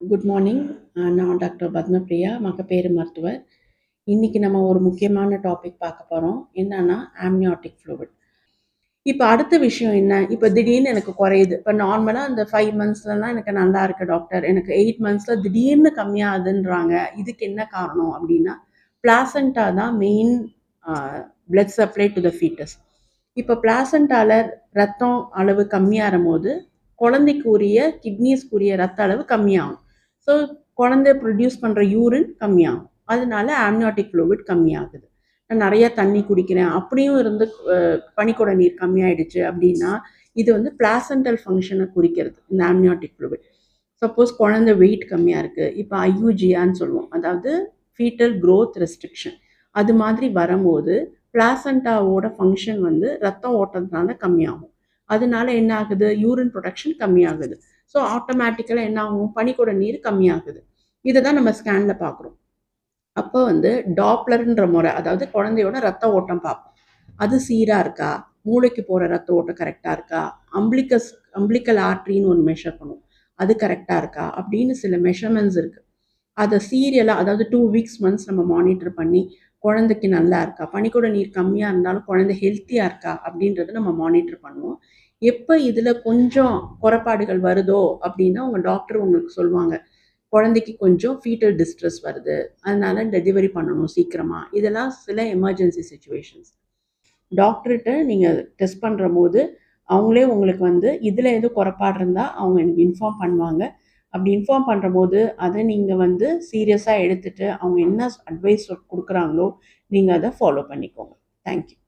Good morning நான் doctor Padmapriya மகப்பேறு மருத்துவர். இன்றைக்கி நம்ம ஒரு முக்கியமான டாபிக் பார்க்க போகிறோம் என்னன்னா ஆம்னியாட்டிக் ஃப்ளூவிட் இப்போ அடுத்த விஷயம் என்ன? இப்போ திடீர்னு எனக்கு குறையுது. இப்போ நார்மலாக அந்த ஃபைவ் மந்த்ஸ்லலாம் எனக்கு நல்லா இருக்கு டாக்டர் எனக்கு எயிட் மந்த்ஸில் திடீர்னு கம்மியாகுதுன்றாங்க. இதுக்கு என்ன காரணம் அப்படின்னா பிளாசண்டா தான் main blood supply to the foetus இப்போ பிளாசண்டாவில் ரத்தம் அளவு கம்மியாகும் போது குழந்தைக்குரிய கிட்னிஸ்க்குரிய ரத்த அளவு கம்மியாகும். ஸோ குழந்தை ப்ரொடியூஸ் பண்ணுற யூரின் கம்மியாகும். அதனால ஆம்னியாட்டிக் ஃப்ளூவிட் கம்மியாகுது. நான் நிறைய தண்ணி குடிக்கிறேன். அப்படியும் இருந்து பனிக்கூட பனிக்குட நீர் கம்மியாயிடுச்சு அப்படின்னா இது வந்து பிளாசண்டல் ஃபங்க்ஷனை குறிக்கிறது இந்த ஆம்னியாட்டிக் ஃப்ளூவிட் சப்போஸ் குழந்தை வெயிட் கம்மியாக இருக்குது இப்போ ஐயூஜியான்னு சொல்லுவோம். அதாவது ஃபீட்டல் க்ரோத் ரெஸ்ட்ரிக்ஷன் அது மாதிரி வரும்போது பிளாசண்டாவோட ஃபங்க்ஷன் வந்து ரத்தம் ஓட்டத்தினால கம்மியாகும். அதனால என்ன ஆகுது? யூரின் ப்ரொடக்ஷன் கம்மியாகுது. ஸோ ஆட்டோமேட்டிக்கலாக என்ன ஆகும்? பனிக்கூட நீர் கம்மியாகுது. இதை தான் நம்ம ஸ்கேனில் பார்க்குறோம். அப்போ வந்து டாப்லர்ன்ற முறை அதாவது குழந்தையோட ரத்த ஓட்டம் பார்ப்போம். அது சீராக இருக்கா? மூளைக்கு போகிற ரத்த ஓட்டம் கரெக்டாக இருக்கா? அம்பிளிக்கஸ் அம்பிளிக்கல் ஆர்ட்ரின்னு ஒன்று மெஷர் பண்ணுவோம். அது கரெக்டாக இருக்கா? அப்படின்னு சில மெஷர்மெண்ட்ஸ் இருக்குது அதை சீரியலாக அதாவது டூ வீக்ஸ் மந்த்ஸ் நம்ம மானிட்டர் பண்ணி குழந்தைக்கு நல்லா இருக்கா? பனிக்கூட நீர் கம்மியாக இருந்தாலும் குழந்தை ஹெல்த்தியாக இருக்கா? அப்படின்றத நம்ம மானிட்டர் பண்ணுவோம். எப்போ இதில் கொஞ்சம் குறைபாடுகள் வருதோ அப்படின்னா உங்கள் டாக்டர் உங்களுக்கு சொல்லுவாங்க. குழந்தைக்கு கொஞ்சம் ஃபீட்டல் டிஸ்ட்ரெஸ் வருது. அதனால டெலிவரி பண்ணணும் சீக்கிரமாக இதெல்லாம் சில எமர்ஜென்சி சுச்சுவேஷன்ஸ் டாக்டர்கிட்ட நீங்கள் டெஸ்ட் பண்ணுற போது அவங்களே உங்களுக்கு வந்து இதில் எதுவும் குறைபாடு இருந்தால் அவங்க எனக்கு இன்ஃபார்ம் பண்ணுவாங்க. அப்படி இன்ஃபார்ம் பண்ணுற போது அதை நீங்கள் வந்து சீரியஸாக எடுத்துகிட்டு அவங்க என்ன அட்வைஸ் கொடுக்குறாங்களோ நீங்கள் அதை ஃபாலோ பண்ணிக்கோங்க. தேங்க்யூ